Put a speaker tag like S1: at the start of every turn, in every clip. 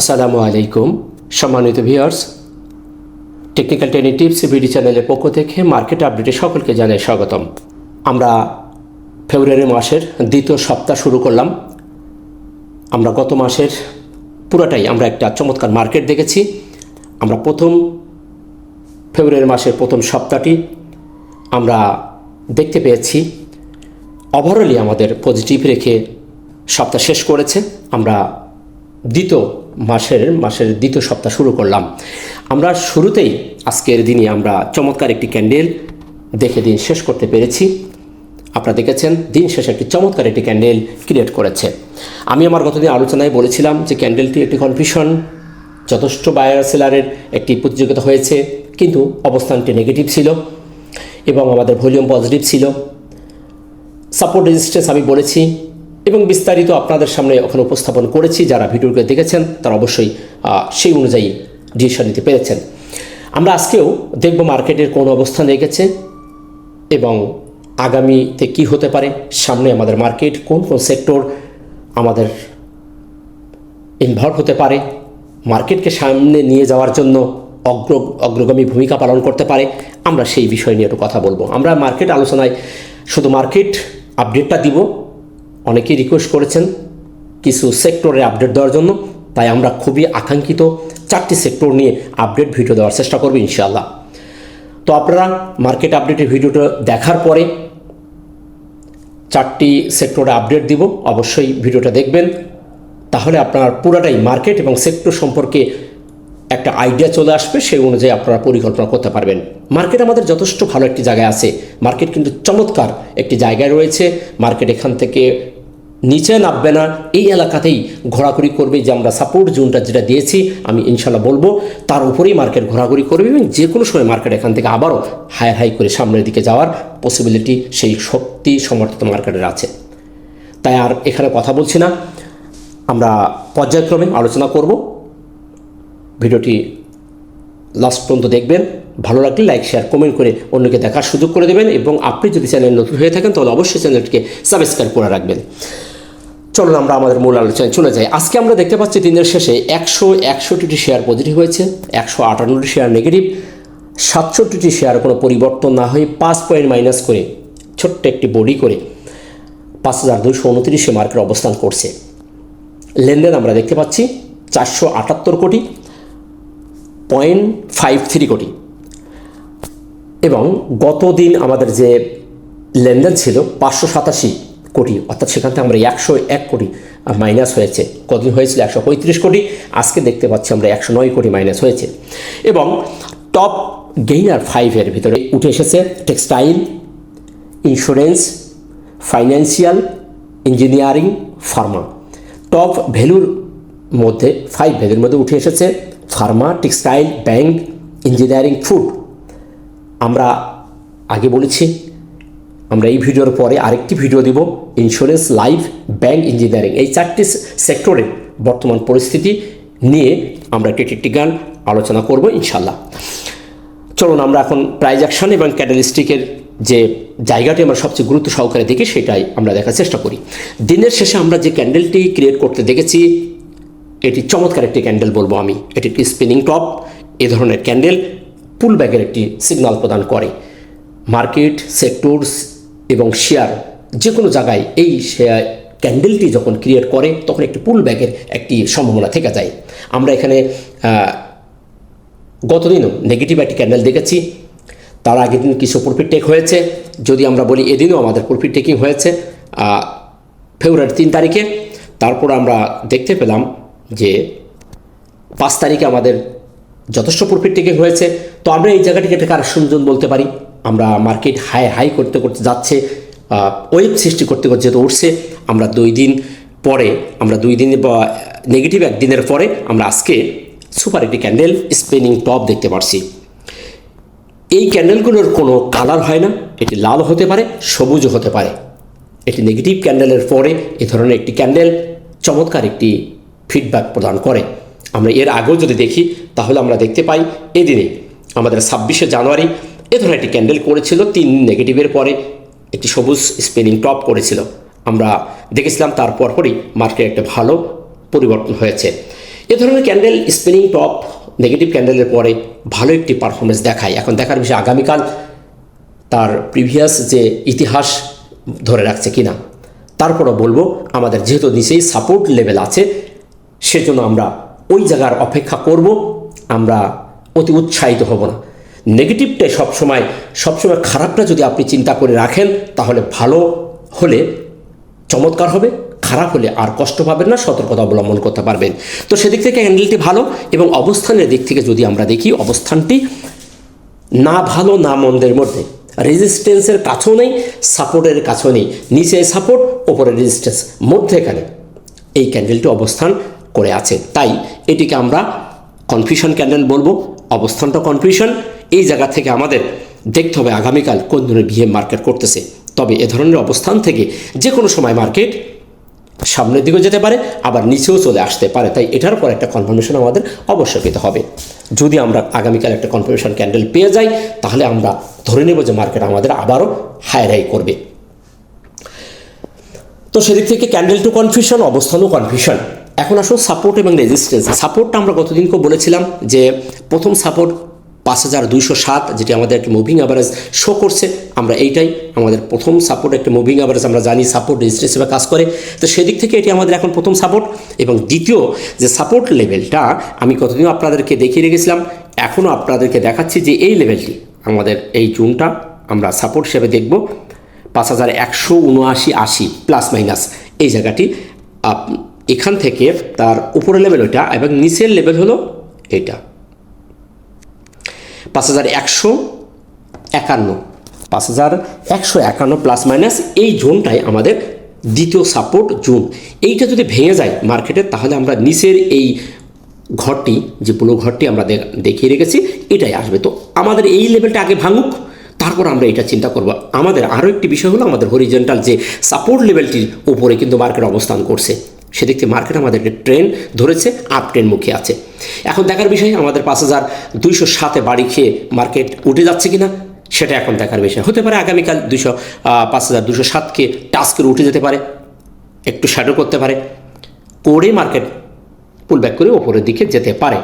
S1: আসসালামু আলাইকুম, সম্মানিত ভিউয়ার্স। টেকনিক্যাল ট্রেনিং টিপস চ্যানেলের পক্ষ থেকে মার্কেট আপডেটে সকলকে জানাই স্বাগতম। আমরা ফেব্রুয়ারি মাসের দ্বিতীয় সপ্তাহ শুরু করলাম। আমরা গত মাসের পুরোটাই আমরা একটা চমৎকার মার্কেট দেখেছি। আমরা প্রথম ফেব্রুয়ারি মাসের প্রথম সপ্তাহটি আমরা দেখতে পেয়েছি। ওভারঅলি আমাদের পজিটিভ রেখে সপ্তাহ শেষ করেছে। আমরা দ্বিতীয় মাসের মাসের দ্বিতীয় সপ্তাহ শুরু করলাম। আমরা শুরুতেই আজকের দিনে আমরা চমৎকার একটি ক্যান্ডেল দেখে দিন শেষ করতে পেরেছি। আপনারা দেখেছেন, দিন শেষে একটি চমৎকার একটি ক্যান্ডেল ক্রিয়েট করেছে। আমি আমার গতদিন আলোচনায় বলেছিলাম যে ক্যান্ডেলটি একটি কনফিউশন, যথেষ্ট বায়ার সেলারের একটি প্রতিযোগিতা হয়েছে, কিন্তু অবস্থানটি নেগেটিভ ছিল এবং আমাদের ভলিউম পজিটিভ ছিল। সাপোর্ট রেজিস্ট্যান্স আমি বলেছি এবং বিস্তারিত আপনাদের সামনে ওখানে উপস্থাপন করেছি। যারা ভিডিওকে দেখেছেন, তারা অবশ্যই সেই অনুযায়ী ডিসিশন নিতে পেরেছেন। আমরা আজকেও দেখব মার্কেটের কোন অবস্থান রেখেছে এবং আগামীতে কি হতে পারে, সামনে আমাদের মার্কেট কোন কোন সেক্টর আমাদের ইনভলভ হতে পারে, মার্কেটকে সামনে নিয়ে যাওয়ার জন্য অগ্র, অগ্রগামী ভূমিকা পালন করতে পারে, আমরা সেই বিষয় নিয়ে একটু কথা বলব। আমরা মার্কেট আলোচনায় শুধু মার্কেট আপডেটটা দিব অনেকেই রিকোয়েস্ট করেছেন কিছু সেক্টরে আপডেট দেওয়ার জন্য, তাই আমরা খুবই আকাঙ্ক্ষিত চারটি সেক্টর নিয়ে আপডেট ভিডিও দেওয়ার চেষ্টা করব ইনশাআল্লাহ। তো আপনারা মার্কেট আপডেটের ভিডিওটা দেখার পরে চারটি সেক্টরে আপডেট দিব, অবশ্যই ভিডিওটা দেখবেন। তাহলে আপনার পুরাটাই মার্কেট এবং সেক্টর সম্পর্কে একটা আইডিয়া চলে আসবে, সেই অনুযায়ী আপনারা পরিকল্পনা করতে পারবেন। মার্কেট আমাদের যথেষ্ট ভালো একটি জায়গায় আছে। মার্কেট কিন্তু চমৎকার একটি জায়গায় রয়েছে। মার্কেট এখান থেকে নিচে নামবে না, এই এলাকাতেই ঘোরাঘুরি করবে যে আমরা সাপোর্ট জোনটা যেটা দিয়েছি, আমি ইনশাল্লাহ বলব, তার উপরেই মার্কেট ঘোরাঘুরি করবে এবং যে কোনো সময় মার্কেট এখান থেকে আবারও হাই হাই করে সামনের দিকে যাওয়ার পসিবিলিটি সেই শক্তি সমর্থিত মার্কেটের আছে। তাই আর এখানে কথা বলছি না, আমরা পর্যায়ক্রমে আলোচনা করব। ভিডিওটি লাস্ট পর্যন্ত দেখবেন। ভালো লাগলে লাইক শেয়ার কমেন্ট করে অন্যকে দেখার সুযোগ করে দেবেন এবং আপনি যদি চ্যানেল নতুন হয়ে থাকেন তাহলে অবশ্যই চ্যানেলটিকে সাবস্ক্রাইব করে রাখবেন। চলো আমরা আমাদের মূল আলোচনায় চলে যাই। আজকে আমরা দেখতে পাচ্ছি দিনের শেষে একশো একষট্টিটি শেয়ার পজিটিভ হয়েছে, একশো আটান্নটি শেয়ার নেগেটিভ সাতষট্টিটি শেয়ার কোনো পরিবর্তন না হয়ে পাঁচ পয়েন্ট মাইনাস করে ছোট্ট একটি বডি করে পাঁচ হাজার দুশো উনত্রিশে মার্কেট অবস্থান করছে। লেনদেন আমরা দেখতে পাচ্ছি চারশো আটাত্তর কোটি পয়েন্ট ফাইভ থ্রি কোটি। এবং গত দিন আমাদের যে লেনদেন ছিল পাঁচশো সাতাশি কোটি, অর্থাৎ সেখান থেকে আমরা একশো এক কোটি মাইনাস হয়েছে। কদিন হয়েছিল? একশো পঁয়ত্রিশ কোটি, আজকে দেখতে পাচ্ছি আমরা একশো নয় কোটি মাইনাস হয়েছে। এবং টপ গেইনার ফাইভের ভিতরে উঠে এসেছে textile insurance financial engineering pharma top ভ্যালুর মধ্যে ফাইভ ভ্যালুর মধ্যে উঠে এসেছে pharma textile bank engineering food আমরা আগে বলেছি, আমরা এই ভিডিওর পরে আরেকটি ভিডিও দিব ইন্স্যুরেন্স লাইফ ব্যাংক ইঞ্জিনিয়ারিং এই চারটি সেক্টরের বর্তমান পরিস্থিতি নিয়ে আমরা একটি গান আলোচনা করব ইনশাল্লাহ চলুন আমরা এখন প্রাইজ অ্যাকশন এবং ক্যাটালিস্টিকের যে জায়গাটি আমরা সবচেয়ে গুরুত্ব সহকারে দেখি, সেটাই আমরা দেখার চেষ্টা করি। দিনের শেষে আমরা যে ক্যান্ডেলটি ক্রিয়েট করতে দেখেছি, এটি চমৎকার একটি ক্যান্ডেল বলব আমি। এটি একটি স্পিনিং টপ এ ধরনের ক্যান্ডেল পুল ব্যাগের একটি সিগন্যাল প্রদান করে। মার্কেট, সেক্টরস এবং শেয়ার যে কোনো জায়গায় এই শেয়ার ক্যান্ডেলটি যখন ক্রিয়েট করে, তখন একটি পুল ব্যাগের একটি সম্ভাবনা থেকে যায়। আমরা এখানে গতদিনও নেগেটিভ একটি ক্যান্ডেল দেখেছি। তার আগের দিন কিছু প্রফিট টেক হয়েছে। যদি আমরা বলি এদিনও আমাদের প্রফিট টেকিং হয়েছে ফেব্রুয়ারি তিন তারিখে। তারপর আমরা দেখতে পেলাম যে পাঁচ তারিখে আমাদের যথেষ্ট প্রফিট টেকিং হয়েছে, তো আমরা এই জায়গাটিকে একটা কারেকশন জোন বলতে পারি। আমরা মার্কেট হাই হাই করতে করতে যাচ্ছে ওয়েব সৃষ্টি করতে করতে যেহেতু উঠছে, আমরা দুই দিন পরে, আমরা দুই দিন বা নেগেটিভ একদিনের পরে আমরা আজকে সুপার একটি ক্যান্ডেল স্পেনিং টপ দেখতে পারছি। এই ক্যান্ডেলগুলোর কোনো কালার হয় না, এটি লাল হতে পারে সবুজও হতে পারে। এটি নেগেটিভ ক্যান্ডেলের পরে এ ধরনের একটি ক্যান্ডেল চমৎকার একটি ফিডব্যাক প্রদান করে। আমরা এর আগেও যদি দেখি, তাহলে আমরা দেখতে পাই এদিনে আমাদের ছাব্বিশে জানুয়ারি এ ধরনের একটি ক্যান্ডেল করেছিল, তিন নেগেটিভের পরে একটি সবুজ স্পেনিং টপ করেছিল। আমরা দেখেছিলাম তার পরপরই মার্কেটে একটা ভালো পরিবর্তন হয়েছে। এ ধরনের ক্যান্ডেল স্পিনিং টপ নেগেটিভ ক্যান্ডেলের পরে ভালো একটি পারফরমেন্স দেখায়। এখন দেখার বিষয় আগামীকাল তার প্রিভিয়াস যে ইতিহাস ধরে রাখছে কিনা, তারপরও বলব, আমাদের যেহেতু নিচেই সাপোর্ট লেভেল আছে, সেজন্য আমরা ওই জায়গার অপেক্ষা করব, আমরা অতি উৎসাহিত হব না। নেগেটিভটাই সবসময় সবসময় খারাপটা যদি আপনি চিন্তা করে রাখেন, তাহলে ভালো হলে চমৎকার হবে, খারাপ হলে আর কষ্ট পাবেন না, সতর্কতা অবলম্বন করতে পারবেন। তো সেদিক থেকে ক্যান্ডেলটি ভালো এবং অবস্থানের দিক থেকে যদি আমরা দেখি, অবস্থানটি না ভালো, না মন্দের মধ্যে। রেজিস্ট্যান্সের কাছেও নেই সাপোর্টের কাছেও নেই। নিচে সাপোর্ট ওপরে রেজিস্ট্যান্স মধ্যেখানে এই ক্যান্ডেলটি অবস্থান করে আছে। তাই এটিকে আমরা কনফিউশন ক্যান্ডেল বলব অবস্থানটা কনফিউশন এই জায়গা থেকে আমাদের দেখতে হবে আগামীকাল কোন ধরনের বিহেভ মার্কেট করতেছে। তবে এ ধরনের অবস্থান থেকে যে কোনো সময় মার্কেট সামনের দিকেও যেতে পারে, আবার নিচেও চলে আসতে পারে। তাই এটার পর একটা কনফার্মেশন আমাদের অবশ্যই পেতে হবে। যদি আমরা আগামীকাল একটা কনফার্মেশন ক্যান্ডেল পেয়ে যাই, তাহলে আমরা ধরে নেব যে মার্কেট আমাদের আবারও হাই হাই করবে। তো সেদিক থেকে ক্যান্ডেল টু কনফিউশন অবস্থানও কনফিউশন এখন আসুন সাপোর্ট এবং রেজিস্ট্যান্স সাপোর্টটা আমরা গতদিনকেও বলেছিলাম যে প্রথম সাপোর্ট পাঁচ হাজার দুইশো সাত, যেটি আমাদের একটি মুভিং অ্যাভারেজ শো করছে। আমরা এইটাই আমাদের প্রথম সাপোর্ট একটা মুভিং অ্যাভারেজ আমরা জানি সাপোর্ট রেজিস্ট্রেন্স হিসেবে কাজ করে। তো সেদিক থেকে এটি আমাদের এখন প্রথম সাপোর্ট এবং দ্বিতীয় যে সাপোর্ট লেভেলটা আমি কতদিন আপনাদেরকে দেখিয়ে রেখেছিলাম, এখনও আপনাদেরকে দেখাচ্ছি যে এই লেভেলটি আমাদের এই জুনটা আমরা সাপোর্ট হিসেবে দেখব। পাঁচ হাজার একশো উনআশি আশি প্লাস মাইনাস এই জায়গাটি এখান থেকে তার উপরের লেভেল ওইটা এবং নিচের লেভেল হলো এটা পাঁচ হাজার একশো একান্ন। পাঁচ হাজার একশো একান্ন প্লাস মাইনাস এই জোনটাই আমাদের দ্বিতীয় সাপোর্ট জোন এইটা যদি ভেঙে যায় মার্কেটে তাহলে আমরা নিচের এই ঘরটি, যে ব্লু ঘরটি আমরা দেখিয়ে রেখেছি, এটাই আসবে। তো আমাদের এই লেভেলটা আগে ভাঙুক, তারপর আমরা এটা চিন্তা করব। আমাদের আরও একটি বিষয় হলো আমাদের হরিজেন্টাল যে সাপোর্ট লেভেলটির উপরে কিন্তু মার্কেট অবস্থান করছে। সেদিক থেকে মার্কেট আমাদেরকে ট্রেন ধরেছে আপ ট্রেন মুখে আছে। এখন দেখার বিষয়, আমাদের পাঁচ হাজার দুইশো সাতে বাড়ি খেয়ে মার্কেট উঠে যাচ্ছে কিনা, সেটা এখন দেখার বিষয়। হতে পারে আগামীকাল দুশো পাঁচ হাজার দুশো সাতকে টাচ করে উঠে যেতে পারে, একটু শ্যাডো করতে পারে, করে মার্কেট পুল ব্যাক করে ওপরের দিকে যেতে পারে।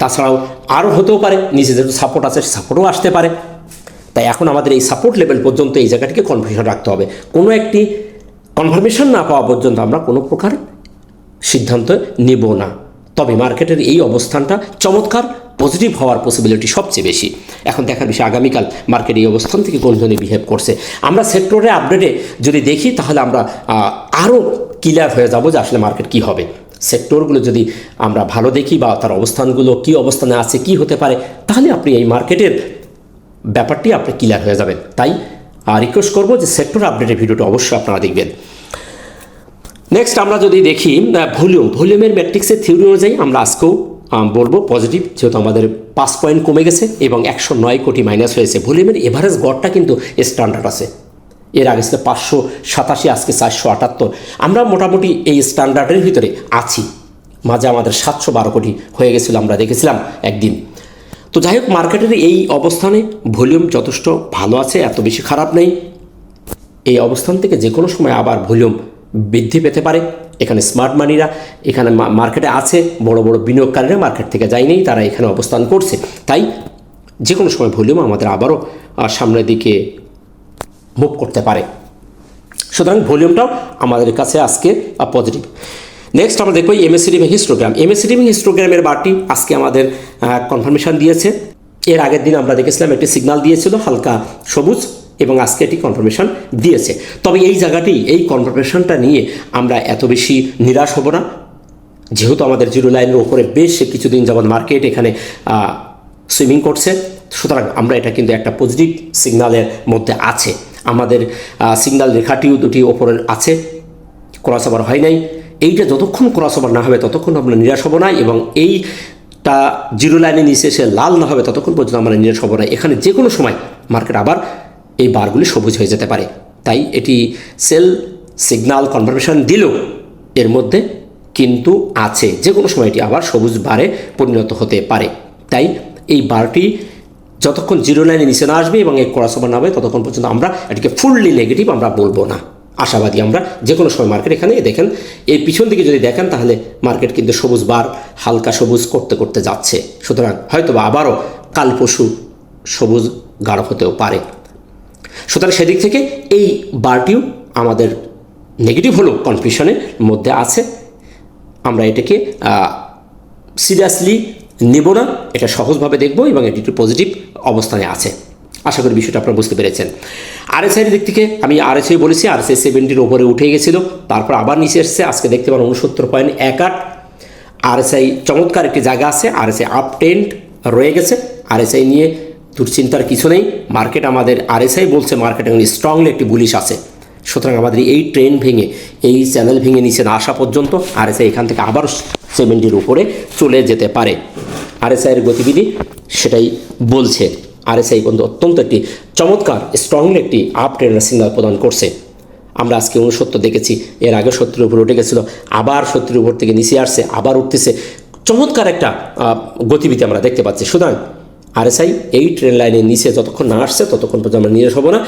S1: তাছাড়াও আরও হতেও পারে, নিচে যেহেতু সাপোর্ট আছে সাপোর্টও আসতে পারে। তাই এখন আমাদের এই সাপোর্ট লেভেল পর্যন্ত এই জায়গাটিকে কনফিউশন রাখতে হবে। কোনো একটি কনফার্মেশন না পাওয়া পর্যন্ত আমরা কোনো প্রকার সিদ্ধান্ত নেব না। তবে মার্কেটের এই অবস্থানটা চমৎকার পজিটিভ হওয়ার পসিবিলিটি সবচেয়ে বেশি। এখন দেখার বিষয়, আগামীকাল মার্কেট এই অবস্থান থেকে কোন ধরনের বিহেভ করছে? আমরা সেক্টরের আপডেটে যদি দেখি, তাহলে আমরা আরও ক্লিয়ার হয়ে যাব যে আসলে মার্কেট কী হবে। সেক্টরগুলো যদি আমরা ভালো দেখি বা তার অবস্থানগুলো কী অবস্থানে আছে, কি হতে পারে, তাহলে আপনি এই মার্কেটের ব্যাপারটি আপনি ক্লিয়ার হয়ে যাবেন। তাই রিকোয়েস্ট করব যে সেক্টর আপডেটের ভিডিওটা অবশ্যই আপনারা দেখবেন। নেক্সট আমরা যদি দেখি ভলিউম। ভলিউমের ম্যাট্রিক্সের থিওরি অনুযায়ী আমরা আজকেও বলব পজিটিভ যেহেতু আমাদের পাঁচ পয়েন্ট কমে গেছে এবং একশো নয় কোটি মাইনাস হয়েছে। ভলিউমের এভারেজ গড়টা কিন্তু স্ট্যান্ডার্ড আছে। এর আগে ছিল পাঁচশো সাতাশি, আজকে চারশো আটাত্তর। আমরা মোটামুটি এই স্ট্যান্ডার্ডের ভিতরে আছি। মাঝে আমাদের সাতশো বারো কোটি হয়ে গেছিল, আমরা দেখেছিলাম একদিন। তো যাই হোক মার্কেটের এই অবস্থানে ভলিউম যথেষ্ট ভালো আছে, এত বেশি খারাপ নেই। এই অবস্থান থেকে যে কোনো সময় আবার ভলিউম বৃদ্ধি পেতে পারে। এখানে স্মার্ট মানিরা এখানে মার্কেটে আছে, বড় বড় বিনিয়োগকারীরা মার্কেট থেকে যায়নি, তারা এখানে অবস্থান করছে। তাই যে কোনো সময় ভলিউম আমাদের আবারও সামনের দিকে মুভ করতে পারে। সুতরাং ভলিউমটাও আমাদের কাছে আজকে পজিটিভ নেক্সট আমরা দেখব এমএসিডি এবং হিস্টোগ্রাম এমএসিডি এবং হিস্টোগ্রামের বারটি আজকে আমাদের কনফার্মেশন দিয়েছে। এর আগের দিন আমরা দেখেছিলাম একটি সিগনাল দিয়েছিল, হালকা সবুজ, এবং আজকে এটি কনফার্মেশন দিয়েছে। তবে এই জায়গাটি, এই কনফার্মেশনটা নিয়ে আমরা এত বেশি নিরাশ হব না। যেহেতু আমাদের জিরো লাইনের ওপরে বেশ কিছুদিন যাবৎ মার্কেট এখানে সুইমিং করছে। সুতরাং আমরা এটা কিন্তু একটা পজিটিভ সিগনালের মধ্যে আছে। আমাদের সিগনাল রেখাটিও দুটি ওপরে আছে। ক্রস ওভার হয় নাই। এইটা যতক্ষণ ক্রস ওভার না হবে ততক্ষণ আমরা নিরাশ হব না এবং এইটা জিরো লাইনে নিচে এসে লাল না হবে ততক্ষণ পর্যন্ত আমরা নিরাশ হব না। এখানে যে কোনো সময় মার্কেট আবার এই বারগুলি সবুজ হয়ে যেতে পারে। তাই এটি সেল সিগন্যাল কনফার্মেশন দিলেও এর মধ্যে কিন্তু আছে। যে কোনো সময় এটি আবার সবুজ বারে পরিণত হতে পারে। তাই এই বারটি যতক্ষণ জিরো লাইনে নিচে না আসবে এবং এই ক্রস ওভার না হবে ততক্ষণ পর্যন্ত আমরা এটিকে ফুললি নেগেটিভ আমরা বলব না। আশাবাদী আমরা যে কোনো সময় মার্কেট এখানে দেখেন এই পিছন দিকে যদি দেখেন তাহলে মার্কেট কিন্তু সবুজ বার, হালকা সবুজ করতে করতে যাচ্ছে। সুতরাং হয়তো বা আবারও কাল পশু সবুজ গাঢ় হতেও পারে। সুতরাং সেদিক থেকে এই বারটিও আমাদের নেগেটিভ হলেও কনফিউশনের মধ্যে আছে। আমরা এটাকে সিরিয়াসলি নেব না, এটা সহজভাবে দেখব এবং এটি একটু পজিটিভ অবস্থানে আছে। আশা করি বিষয়টা আপনারা বুঝতে পেরেছেন। আরএসআইয়ের দিক থেকে আমি আরএসআই বলেছি, আরএসআই সেভেন্টির ওপরে উঠে গেছিল। তারপর আবার নিচে এসছে, আজকে দেখতে পারেন উনসত্তর পয়েন্ট এক আট। আরএসআই চমৎকার একটি জায়গা আছে, আরএসআই আপ টেন্ট রয়ে গেছে। আরএসআই নিয়ে দুশ্চিন্তার কিছু নেই। মার্কেট আমাদের আরএসআই বলছে, মার্কেট এখন স্ট্রংলি একটি বুলিশ আছে। সুতরাং আমাদের এই ট্রেন ভেঙে, এই চ্যানেল ভেঙে নিচে না আসা পর্যন্ত আরএসআই এখান থেকে আবার সেভেন্টির উপরে চলে যেতে পারে। আরএসআইয়ের গতিবিধি সেটাই বলছে। আরএসআই বন্ধু অত্যন্ত একটি চমৎকার স্ট্রংলি একটি আপ ট্রেনের সিগনাল প্রদান করছে। আমরা আজকে উনসত্তর দেখেছি, এর আগে সত্তরের উপরে উঠে গেছিল, আবার সত্তরের উপর থেকে নিচে আসছে, আবার উঠতেছে। চমৎকার একটা গতিবিধি আমরা দেখতে পাচ্ছি। সুতরাং আরএসআই এই ট্রেন লাইনের নিচে যতক্ষণ না আসছে, ততক্ষণ পর্যন্ত আমরা নিরাশ হব না।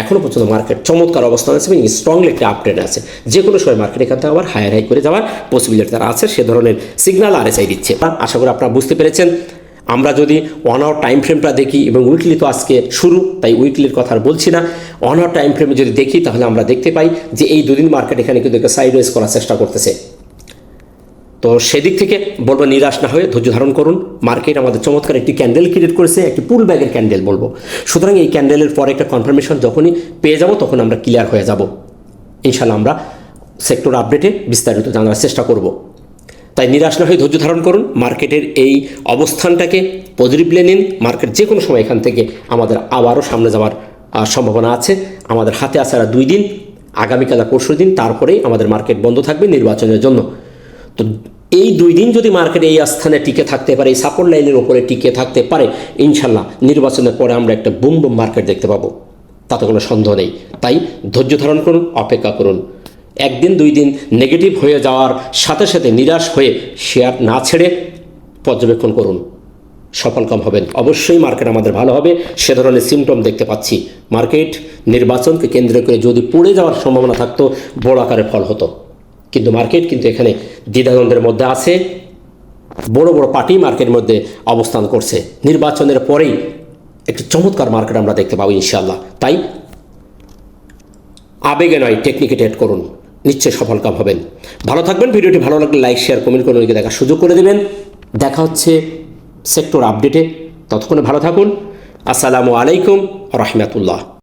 S1: এখনও পর্যন্ত মার্কেট চমৎকার অবস্থান আছে এবং স্ট্রংলি একটা আপ ট্রেন আছে। যে কোনো সময় মার্কেট এখান থেকে আবার হায়ার হাই করে যাওয়ার পসিবিলিটি তারা আছে, সে ধরনের সিগন্যাল আরএসআই দিচ্ছে। আশা করি আপনারা বুঝতে পেরেছেন। আমরা যদি ওয়ান আওয়ার টাইম ফ্রেমটা দেখি এবং উইকলি তো আজকে শুরু, তাই উইকলির কথা আর বলছি না। ওয়ান আওয়ার টাইম ফ্রেমে যদি দেখি, তাহলে আমরা দেখতে পাই যে এই দুদিন মার্কেট এখানে কিন্তু একটা সাইডওয়েজ করার চেষ্টা করতেছে। তো সেদিক থেকে বলব, নিরাশ না হয়ে ধৈর্য ধারণ করুন। মার্কেট আমাদের চমৎকার একটি ক্যান্ডেল ক্রিয়েট করেছে, একটি পুল ব্যাগের ক্যান্ডেল বলব। সুতরাং এই ক্যান্ডেলের পরে একটা কনফার্মেশন যখনই পেয়ে যাব, তখন আমরা ক্লিয়ার হয়ে যাব। ইনশাল্লাহ আমরা সেক্টর আপডেটে বিস্তারিত জানার চেষ্টা করব। তাই নিরাশ না হয়ে ধৈর্য ধারণ করুন। মার্কেটের এই অবস্থানটাকে পজিটিভলি নিন। মার্কেট যে কোনো সময় এখান থেকে আমাদের আবারও সামনে যাওয়ার সম্ভাবনা আছে। আমাদের হাতে আছে আর দুই দিন, আগামীকাল আর পরশু দিন, তারপরেই আমাদের মার্কেট বন্ধ থাকবে নির্বাচনের জন্য। তো এই দুই দিন যদি মার্কেট এই স্থানে টিকে থাকতে পারে, এই সাপোর্ট লাইনের ওপরে টিকে থাকতে পারে ইনশাল্লাহ নির্বাচনের পরে আমরা একটা বুম বুম মার্কেট দেখতে পাবো। তাতে কোনো সন্দেহ নেই। তাই ধৈর্য ধারণ করুন, অপেক্ষা করুন। একদিন, দুই দিন নেগেটিভ হয়ে যাওয়ার সাথে সাথে নিরাশ হয়ে শেয়ার না ছেড়ে পর্যবেক্ষণ করুন। সফলকাম হবেন। অবশ্যই মার্কেট আমাদের ভালো হবে। সে ধরনের সিমটম দেখতে পাচ্ছি। মার্কেট নির্বাচনকে কেন্দ্র করে যদি পড়ে যাওয়ার সম্ভাবনা থাকতো, বড় আকারে ফল হতো। কিন্তু মার্কেট কিন্তু এখানে দ্বিধাদ্বন্দ্বের মধ্যে আছে। বড় বড় পার্টি মার্কেটের মধ্যে অবস্থান করছে। নির্বাচনের পরেই একটি চমৎকার মার্কেট আমরা দেখতে পাবো ইনশাল্লাহ তাই আবেগে নয় টেকনিকে টেট করুন। নিশ্চয়ই সফলকাম হবেন। ভালো থাকবেন, ভিডিওটি ভালো লাগলে লাইক শেয়ার কমেন্ট করে দেখার সুযোগ করে দেবেন। দেখা হচ্ছে সেক্টর আপডেটে ততক্ষণে ভালো থাকুন। আসসালামু আলাইকুম রহমতুল্লাহ।